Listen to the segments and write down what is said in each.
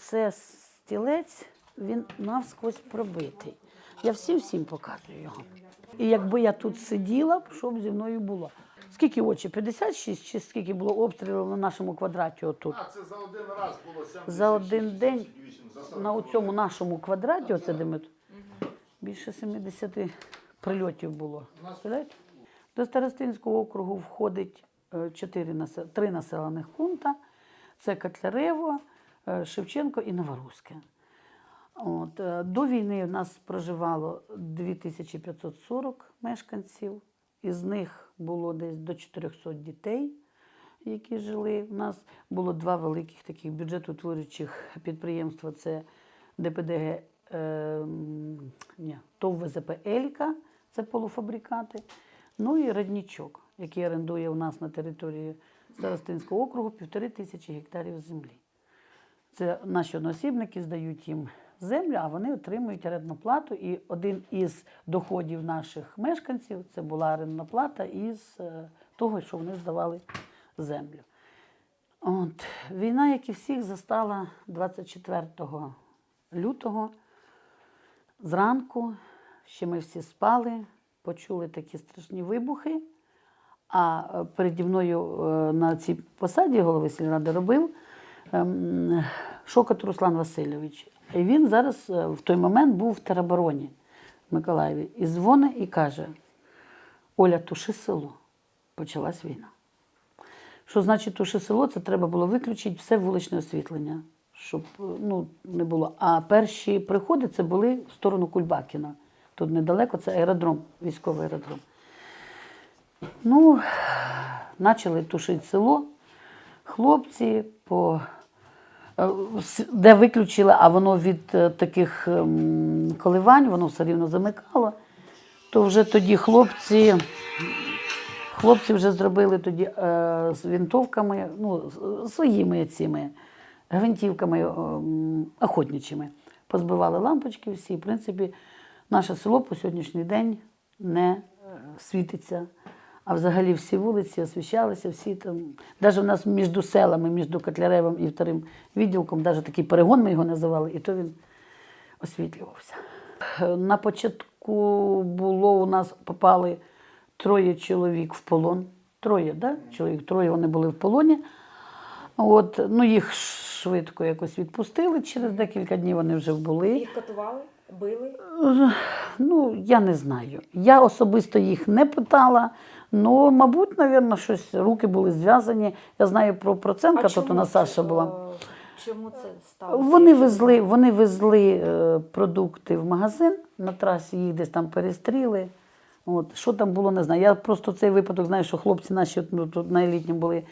оце стілець, він навскось пробитий. Я всім всім показую його. І якби я тут сиділа, що б зі мною було? Скільки очі? 56 чи скільки було обстрілів на нашому квадраті отут? А, це за один раз було 76, За один день 78, за на цьому нашому квадраті, оце де ми тут, більше 70 прильотів було. Представляєте? До Старостинського округу входить е, чотири насе- три населених пункта. Це Котлярево, е, Шевченко і Новорусське. От, е, до війни в нас проживало 2540 мешканців. Із них було десь до 400 дітей, які жили. У нас було два великих таких бюджетоутворюючих підприємства. Це ДПДГ е, ні, ТОВ ВЗП Еліка, це полуфабрикати. Ну і Роднічок, який орендує у нас на території Старостинського округу півтори тисячі гектарів землі. Це наші одноосібники здають їм землю, а вони отримують орендну плату. І один із доходів наших мешканців це була орендна плата із е, того, що вони здавали землю. От. Війна, як і всіх, застала 24 лютого зранку. Ще ми всі спали, почули такі страшні вибухи. А е, переді мною е, на цій посаді голови сільради робив ем, Шокот Руслан Васильович. І він зараз е, в той момент був в теробороні в Миколаєві. І дзвонить і каже: Оля, туши село. Почалась війна. Що значить туши село? Це треба було виключити все вуличне освітлення, щоб е, ну, не було. А перші приходи це були в сторону Кульбакіна. Тут недалеко це аеродром, військовий аеродром. Ну, почали тушити село. Хлопці, по, де виключили, а воно від е, таких ем, коливань, воно все рівно замикало, то вже тоді хлопці, хлопці вже зробили тоді е, з винтовками, ну, своїми цими гвинтівками ем, охотничими. Позбивали лампочки всі. В принципі, наше село по сьогоднішній день не е, світиться. А взагалі всі вулиці освіщалися, всі там. Навіть у нас між селами, між Котляревим і вторим відділком, навіть такий перегон ми його називали, і то він освітлювався. На початку було у нас попали троє чоловік в полон. Троє, да? чоловік, троє вони були в полоні. От, ну, їх швидко якось відпустили. Через декілька днів вони вже були. Їх катували, били. Ну, я не знаю. Я особисто їх не питала. Ну, мабуть, напевно, щось руки були зв'язані. Я знаю про Проценка, тут у нас Саша була. е, Чому це сталося? Вони везли, вони везли е, продукти в магазин на трасі, їх десь там перестріли. От, що там було, не знаю. Я просто цей випадок знаю, що хлопці наші ну, тут на елітні були,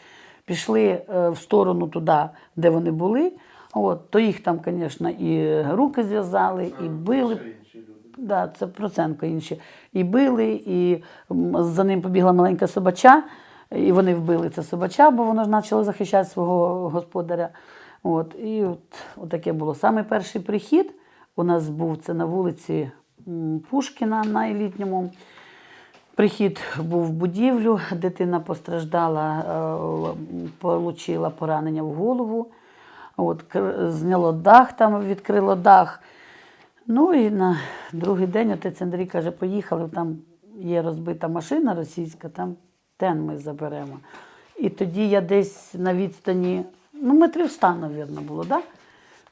пішли е, в сторону туди, де вони були. От, то їх там, звісно, і руки зв'язали, і били. Да, це Проценко інші. І били, і за ним побігла маленька собача, і вони вбили це собача, бо воно ж почало захищати свого господаря. От, і от, от таке було. Саме перший прихід у нас був це на вулиці Пушкіна на елітньому. Прихід був в будівлю, дитина постраждала, отримала поранення в голову. От, зняло дах, там відкрило дах. Ну і на другий день отець Андрій каже, поїхали, там є розбита машина російська, там тен ми заберемо. І тоді я десь на відстані, ну, метрів ста, мабуть, було, да?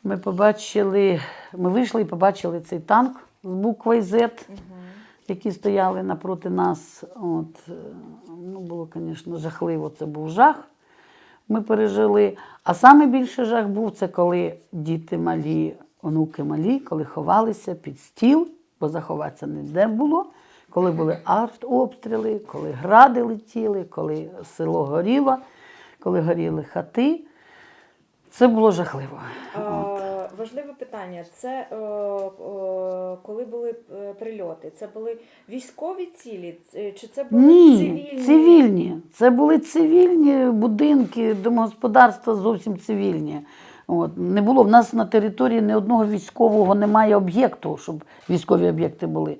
Ми побачили, ми вийшли і побачили цей танк з буквою Z, які стояли напроти нас. От, е, ну, було, звісно, жахливо, це був жах. Ми пережили. А найбільший жах був це коли діти малі, онуки малі, коли ховалися під стіл, бо заховатися ніде було. Коли були артобстріли, коли гради летіли, коли село горіло, коли горіли хати. Це було жахливо. Е, Важливе питання. Це е, е, коли були е, прильоти? Це були військові цілі? Е, Чи це були Ні, цивільні? цивільні. Це були цивільні будинки, домогосподарства зовсім цивільні. От. Не було в нас на території ні одного військового немає об'єкту, щоб військові об'єкти були.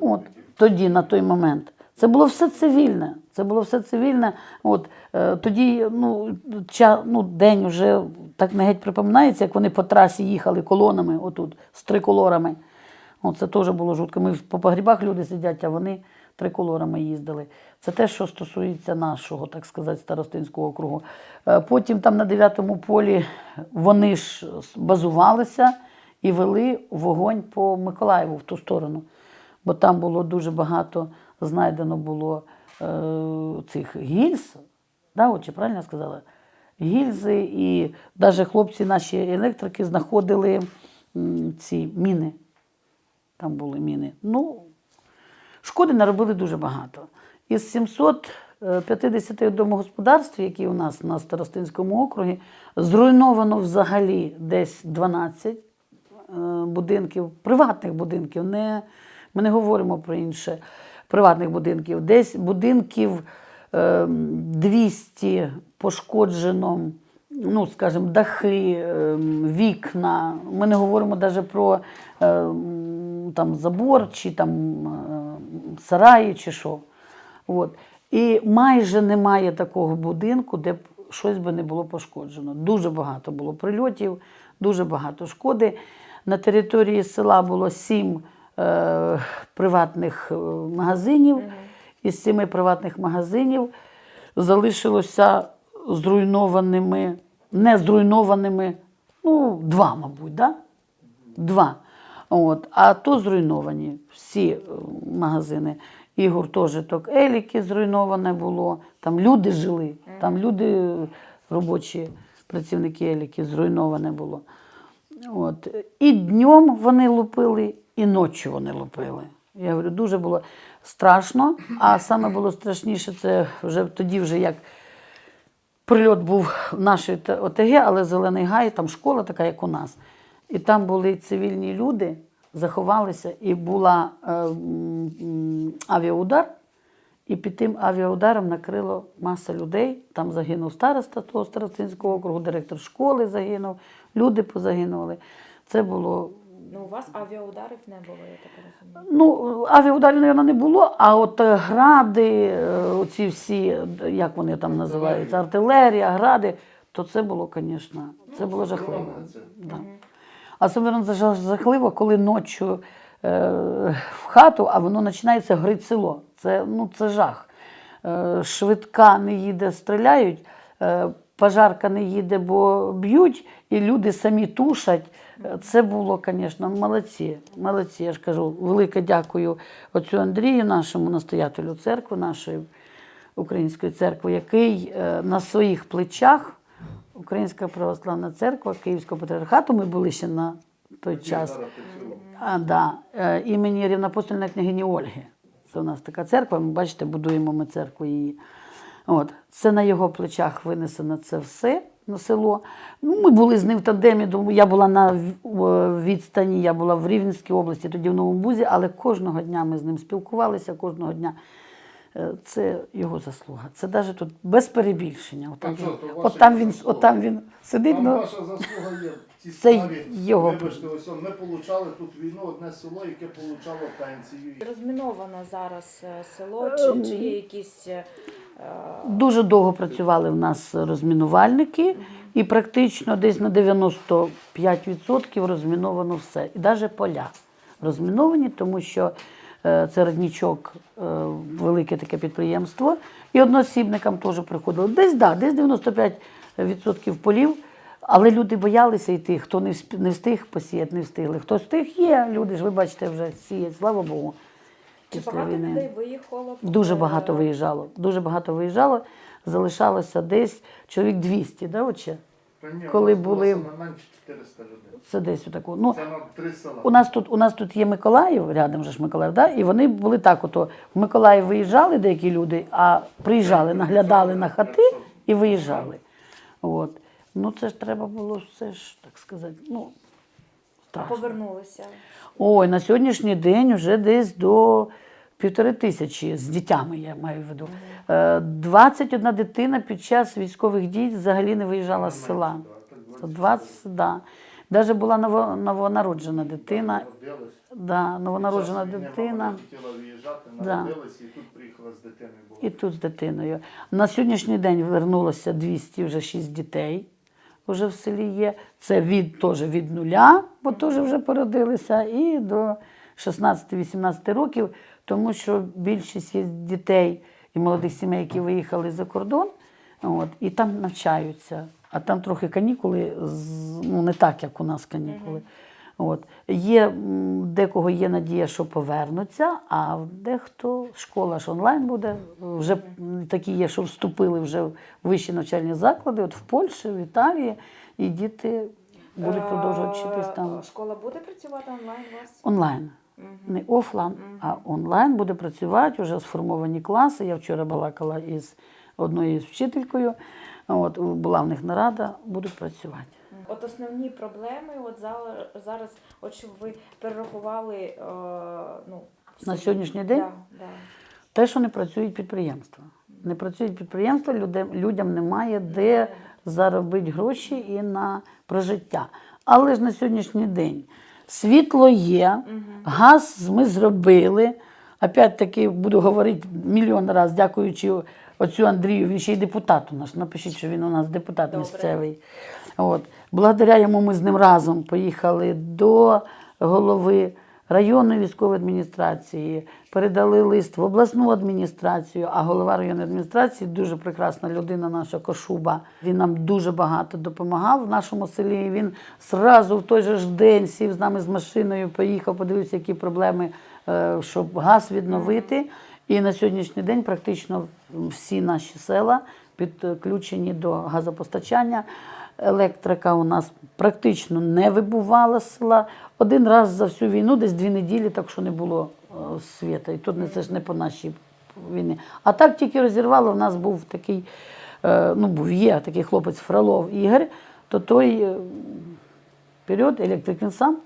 От тоді, на той момент. Це було все цивільне. Це було все цивільне. От, е, тоді ну, ча, ну, день вже так не геть припоминається, як вони по трасі їхали колонами отут, з триколорами. От, це теж було жутко. Ми по погрібах люди сидять, а вони триколорами їздили. Це те, що стосується нашого, так сказати, старостинського округу. Е, Потім там на 9-му полі вони ж базувалися і вели вогонь по Миколаєву в ту сторону. Бо там було дуже багато, знайдено було е, цих гільз. Да, от, чи правильно сказала? Гільзи, і навіть хлопці наші електрики знаходили ці міни. Там були міни. Ну, шкоди наробили дуже багато. Із 750 домогосподарств, які у нас на Старостинському округі, зруйновано взагалі десь 12 е, будинків, приватних будинків. Не, ми не говоримо про інше приватних будинків. Десь будинків е, 200 пошкоджено, ну, скажімо, дахи, е, вікна. Ми не говоримо навіть про е, там, забор чи там, е, сараї чи що. От. І майже немає такого будинку, де б щось би не було пошкоджено. Дуже багато було прильотів, дуже багато шкоди. На території села було сім е, приватних е, магазинів. Із семи приватних магазинів залишилося зруйнованими, не зруйнованими, ну, два, мабуть, да? два. От. А то зруйновані всі е, магазини. І гуртожиток Еліки зруйноване було. Там люди жили, там люди е, робочі, працівники Еліки зруйноване було. От. І днем вони лупили, і ночі вони лупили. Я говорю, дуже було страшно, а саме було страшніше, це вже тоді, вже як прильот був в нашій ОТГ, але Зелений Гай, там школа така, як у нас. І там були цивільні люди, заховалися, і була е, м, авіаудар. І під тим авіаударом накрило маса людей. Там загинув староста того старостинського округу, директор школи загинув, люди позагинули. Це було Ну, у вас авіаударів не було, я так розумію. Ну, авіаударів, мабуть, не було, а от е, гради, е, оці всі, як вони там називаються, артилерія, гради, то це було, звісно, це було жахливо. Да. Особливо це жахливо, коли ночі е, в хату, а воно починається горить село. Це, ну, це жах. Е, швидка не їде, стріляють, е, пожарка не їде, бо б'ють, і люди самі тушать. Е, Це було, звісно, молодці. Молодці. Я ж кажу, велике дякую отцю Андрію, нашому настоятелю церкви, нашої української церкви, який е, на своїх плечах Українська православна церква Київського патріархату, ми були ще на той час. А, да, е, імені рівнопостольної княгині Ольги. Це у нас така церква, ми бачите, будуємо ми церкву її. От. Це на його плечах винесено це все на село. Ну, ми були з ним в тандемі, я була на відстані, я була в Рівненській області, тоді в Новому Бузі, але кожного дня ми з ним спілкувалися, кожного дня. Е, Це його заслуга. Це навіть тут без перебільшення. Отам, Так що, він, то ваша він, заслуга. отам він сидить. Там Ну, ваша заслуга є в цій Це справі. його. Вибачте, ось ми получали тут війну одне село, яке получало пенсію. Розміновано зараз е, село, Ем. чи, чи є якісь. е, Дуже довго працювали в нас розмінувальники, і практично десь на 95% розміновано все. І навіть поля розміновані, тому що е, це роднічок, е, велике таке підприємство. І одноосібникам теж приходило. Десь, да, десь 95% полів. Але люди боялися йти, хто не не встиг посіяти, не встигли. Хто встиг, є. Люди ж, ви бачите, вже сіють, слава Богу. Чи багато війни. людей виїхало? Дуже Е, багато виїжджало. Дуже багато виїжджало. Залишалося десь чоловік 200, да, отче? Коли у нас були- менше 400 людей. Це десь отако. Ну, Це на три села. у нас тут у нас тут є Миколаїв, рядом же ж Миколаїв, да? і вони були так: ото в Миколаїв виїжджали деякі люди, а приїжджали, наглядали на хати і виїжджали. От. Ну це ж треба було все ж, так сказати, ну, А страшно. повернулися. Ой, на сьогоднішній день вже десь до півтори тисячі з дітями, я маю в виду. Е, 21 дитина під час військових дій взагалі не виїжджала з села. 20, да. Навіть була ново- новонароджена дитина. Да, новонароджена дитина. Да. і тут приїхала з дитиною? І тут з дитиною. На сьогоднішній день вернулося 206 дітей. Вже в селі є. Це від, теж від нуля, бо теж вже породилися, і до 16-18 років, тому що більшість є дітей і молодих сімей, які виїхали за кордон, от, і там навчаються. А там трохи канікули, ну не так, як у нас канікули. От. Є, декого є надія, що повернуться, а дехто школа ж онлайн буде. Вже такі є, що вступили вже в вищі навчальні заклади, от в Польщі, в Італії, і діти будуть продовжувати вчитись там Е, Школа буде працювати онлайн у вас? онлайн. Не офлайн, а онлайн буде працювати, вже сформовані класи. Я вчора балакала із одною з вчителькою. От, була в них нарада, будуть працювати. От основні проблеми, от зараз, от щоб ви перерахували е, ну, На сьогоднішній день? Да, да. Те, що не працюють підприємства. Не працюють підприємства, людям, людям немає де заробити гроші і на прожиття. Але ж на сьогоднішній день світло є, газ ми зробили. Опять-таки буду говорити мільйон разів, дякуючи оцю Андрію, він ще й депутат у нас. Напишіть, що він у нас депутат Добре. місцевий. От. Благодаря йому ми з ним разом поїхали до голови районної військової адміністрації, передали лист в обласну адміністрацію, а голова районної адміністрації дуже прекрасна людина, наша Кошуба. Він нам дуже багато допомагав в нашому селі. Він зразу в той же ж день сів з нами з машиною, поїхав, подивився, які проблеми, е, щоб газ відновити. І на сьогоднішній день практично всі наші села підключені до газопостачання. Електрика у нас практично не вибувала з села. Один раз за всю війну, десь дві неділі, так що не було е, світа. І тут це ж не по нашій війні. А так тільки розірвало, в нас був такий, е, ну був є такий хлопець Фролов Ігор, то той е, період електрик він сам,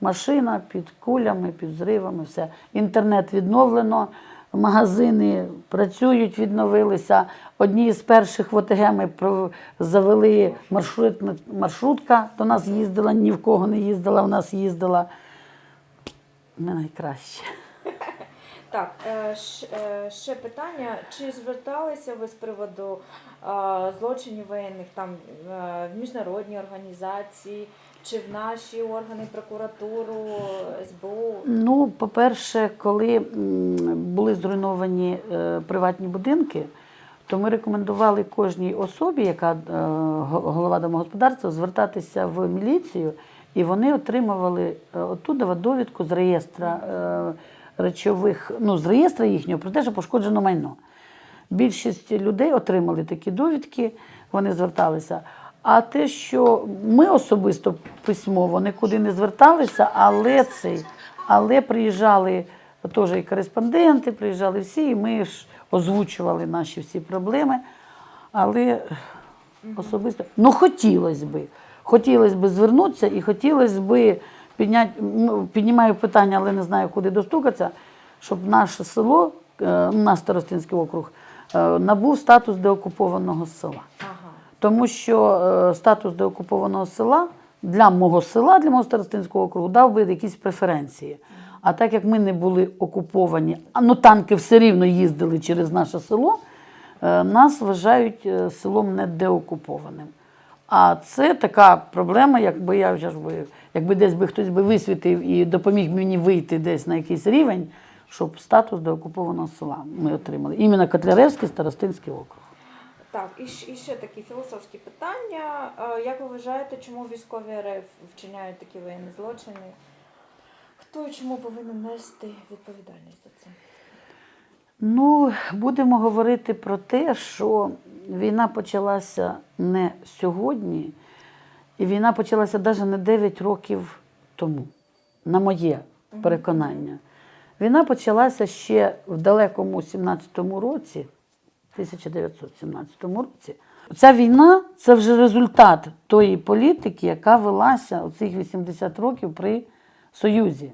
машина під кулями, під зривами, все. Інтернет відновлено, магазини працюють, відновилися. Одні з перших в ОТГ ми завели маршрут, маршрутка, до нас їздила, ні в кого не їздила, в нас їздила. Ми найкраще. Так, е, е, ще питання. Чи зверталися ви з приводу е, злочинів воєнних там в міжнародні організації, чи в наші органи прокуратуру, СБУ? Ну, по-перше, коли були зруйновані е, приватні будинки, то ми рекомендували кожній особі, яка е, голова домогосподарства, звертатися в міліцію, і вони отримували е, оттуда довідку з реєстра речових, ну, з реєстра їхнього про те, що пошкоджено майно. Більшість людей отримали такі довідки, вони зверталися. А те, що ми особисто письмово нікуди не зверталися, але цей, але приїжджали теж і кореспонденти, приїжджали всі, і ми ж озвучували наші всі проблеми. Але особисто, ну хотілося би. Хотілося б звернутися і хотілося б підняти, піднімаю питання, але не знаю, куди достукатися, щоб наше село, е, ну, наш Старостинський округ, е, набув статус деокупованого села. Ага. Тому що е, статус деокупованого села для мого села, для мого старостинського округу, дав би якісь преференції. А так як ми не були окуповані, ну танки все рівно їздили через наше село, е, нас вважають е, селом недеокупованим. А це така проблема, якби я вже ж би, якби десь би хтось би висвітив і допоміг мені вийти десь на якийсь рівень, щоб статус деокупованого села ми отримали. Іменно Котляревський старостинський округ. Так, і, і ще такі філософські питання. Е, Як ви вважаєте, чому військові РФ вчиняють такі воєнні злочини? Хто і чому повинен нести відповідальність за це? Ну, будемо говорити про те, що війна почалася не сьогодні, і війна почалася навіть не 9 років тому, на моє переконання. Війна почалася ще в далекому 17-му році, 1917 році. Ця війна це вже результат тої політики, яка велася оцих 80 років при Союзі.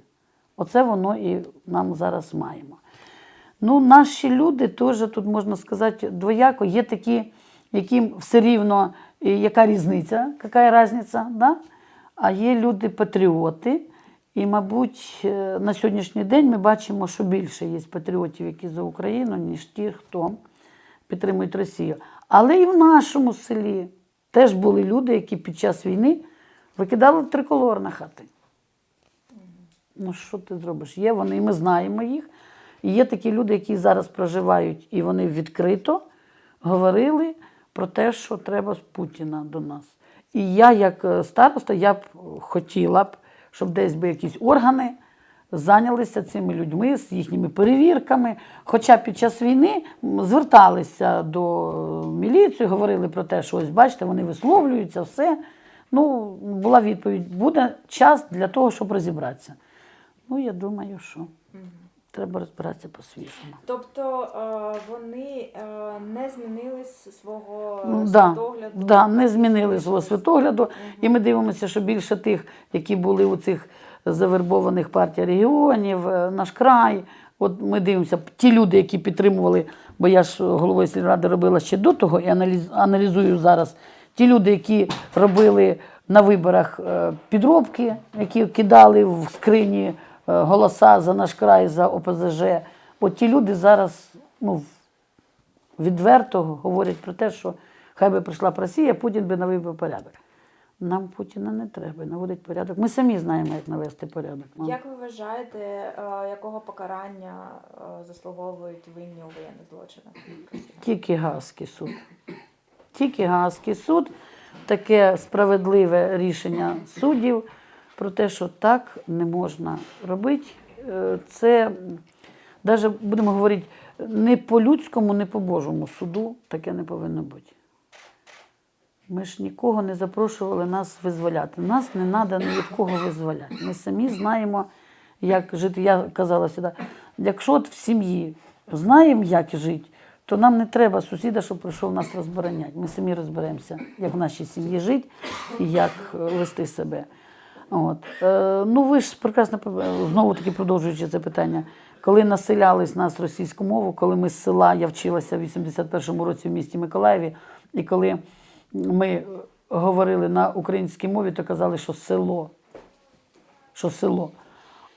Оце воно і нам зараз маємо. Ну, наші люди теж тут можна сказати двояко. Є такі, яким все рівно, яка різниця, яка різниця, да? а є люди-патріоти, І, мабуть, е, на сьогоднішній день ми бачимо, що більше є патріотів, які за Україну, ніж ті, хто підтримують Росію. Але і в нашому селі теж були люди, які під час війни викидали триколор на хати. Ну, що ти зробиш? Є вони, і ми знаємо їх. І є такі люди, які зараз проживають, і вони відкрито говорили про те, що треба з Путіна до нас. І я, як е, староста, я б хотіла б, щоб десь би якісь органи зайнялися цими людьми з їхніми перевірками. Хоча під час війни зверталися до міліції, говорили про те, що ось бачите, вони висловлюються, все. Ну, була відповідь: буде час для того, щоб розібратися. Ну, я думаю, що треба розбиратися по-свіжому. Тобто е, вони е, не змінили свого Ну, да, світогляду? да, не змінили свого світогляду. І ми дивимося, що більше тих, які були у цих завербованих партій регіонів, е, наш край. От ми дивимося, ті люди, які підтримували, бо я ж головою сільради робила ще до того і аналізую зараз. Ті люди, які робили на виборах е, підробки, які кидали в скрині е, голоса за наш край, за ОПЗЖ. От ті люди зараз ну, відверто говорять про те, що хай би прийшла б Росія, Путін би навів би порядок. Нам Путіна не треба, наводить порядок. Ми самі знаємо, як навести порядок. мам. Як ви вважаєте, е, якого покарання е, заслуговують винні у воєнних злочинах? Тільки Гаазький суд. Тільки Гаазький суд, таке справедливе рішення суддів про те, що так не можна робити. Е, Це навіть будемо говорити, не по людському, не по Божому суду таке не повинно бути. Ми ж нікого не запрошували нас визволяти. Нас не треба ні від кого визволяти. Ми самі знаємо, як жити. Я казала сюди, якщо от в сім'ї знаємо, як жити, то нам не треба сусіда, щоб прийшов нас розбороняти. Ми самі розберемося, як в нашій сім'ї жити і як е, вести себе. От. Е, ну ви ж прекрасно знову таки продовжуючи це питання. Коли населялись нас російську мову, коли ми з села, я вчилася в 81-му році в місті Миколаєві, і коли ми говорили на українській мові, то казали, що село. Що село.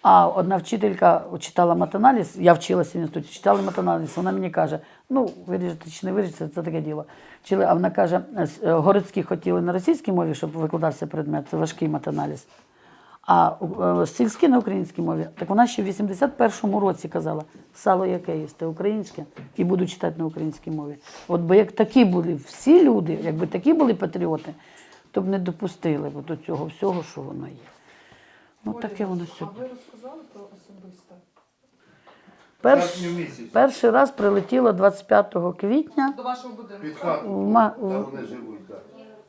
А одна вчителька читала матаналіз, я вчилася в інституті, читала матаналіз, вона мені каже, ну, виріжете чи не виріжете, це таке діло. Вчили, а вона каже, е, городські хотіли на російській мові, щоб викладався предмет, це важкий матаналіз. А е, сільські на українській мові. Так вона ще в 81-му році казала, сало яке їсте українське, і буду читати на українській мові. От бо як такі були всі люди, якби такі були патріоти, то б не допустили б до цього всього, що воно є. Ну таке воно все. А ви розказали про особисте? Перш, перший раз прилетіло 25 квітня, До вашого будинку. Під хату, в, в- вони живуть. так.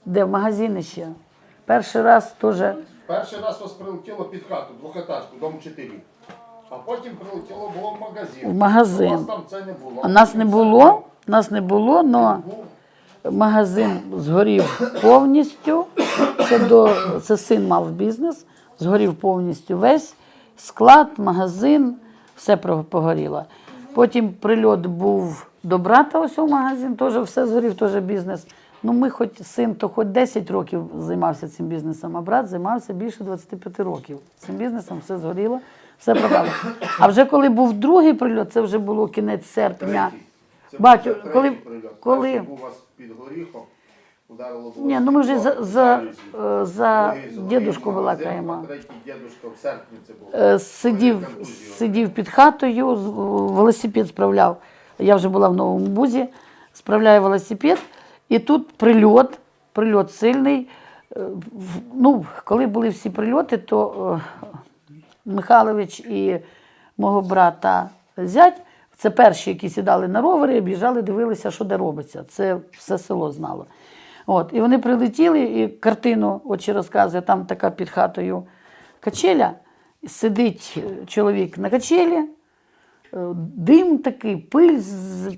де в магазині ще. Перший раз теж. Перший раз вас прилетіло під хату, двохетажку, дом 4. А потім прилетіло було в магазин. В магазин. У вас там це не було. А нас не було, нас не було, але магазин згорів повністю. Це, до, це син мав бізнес, згорів повністю весь склад, магазин, все погоріло. Потім прильот був до брата, ось у магазин, теж все згорів, теж бізнес. Ну, ми хоч син, то хоч 10 років займався цим бізнесом, а брат займався більше 25 років. Цим бізнесом все згоріло, все пропало. А вже коли був другий прильот, це вже було кінець серпня. Це Батю, третій коли- прильот. коли- Перший був у вас під горіхом, ударило було. Ні, ну ми вже за, за, е, за дідушку балакаємо. Третій дідушка в серпні це було. Е, Сидів, сидів під хатою, з- велосипед справляв. Я вже була в новому бузі, справляю велосипед, і тут прильот, прильот сильний. Е, Ну, коли були всі прильоти, то е, Михайлович і мого брата зять, це перші, які сідали на ровери, об'їжджали, дивилися, що де робиться. Це все село знало. От, і вони прилетіли, і картину очі розказує, там така під хатою качеля, сидить е, чоловік на качелі, дим такий, пиль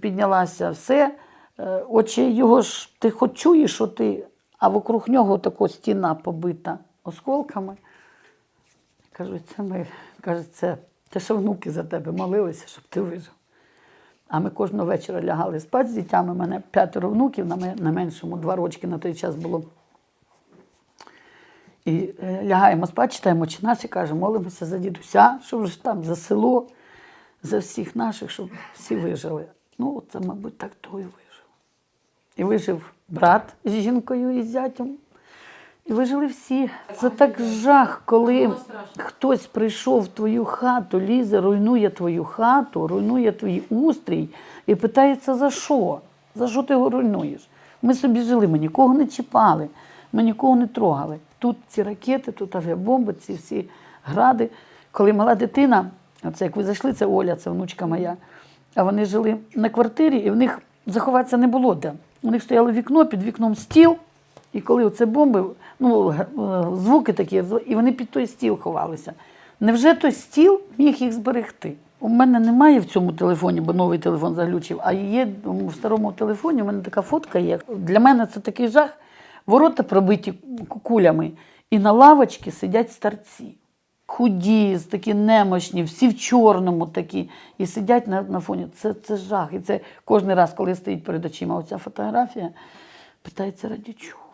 піднялася, все. Е, Очі його ж ти хоч чуєш, що ти, а вокруг нього така стіна побита осколками. Кажуть, це ми, кажуть, це, це ще внуки за тебе молилися, щоб ти вижив. А ми кожного вечора лягали спати з дітьми. У мене п'ятеро внуків, на, меншому два рочки на той час було. І е, лягаємо спати, читаємо «Отче наш» і кажемо, молимося за дідуся, щоб вже там за село, за всіх наших, щоб всі вижили. Ну, це, мабуть, так той вижив. І вижив брат з жінкою і з зятем. І вижили всі. Це так жах, коли хтось прийшов в твою хату, лізе, руйнує твою хату, руйнує твій устрій і питається за що? За що ти його руйнуєш? Ми собі жили, ми нікого не чіпали, ми нікого не трогали. Тут ці ракети, тут авіабомби, ці всі гради. Коли мала дитина, оце як ви зайшли, це Оля, це внучка моя. А вони жили на квартирі, і в них заховатися не було де. У них стояло вікно, під вікном стіл. І коли оце бомби, ну, е, звуки такі, і вони під той стіл ховалися. Невже той стіл міг їх зберегти? У мене немає в цьому телефоні, бо новий телефон заглючив, а є в старому телефоні, у мене така фотка є. Для мене це такий жах. Ворота пробиті кулями, і на лавочці сидять старці худі, такі немощні, всі в чорному такі, і сидять на, на фоні. Це, це жах. І це кожен раз, коли стоїть перед очима оця фотографія, питається раді чого.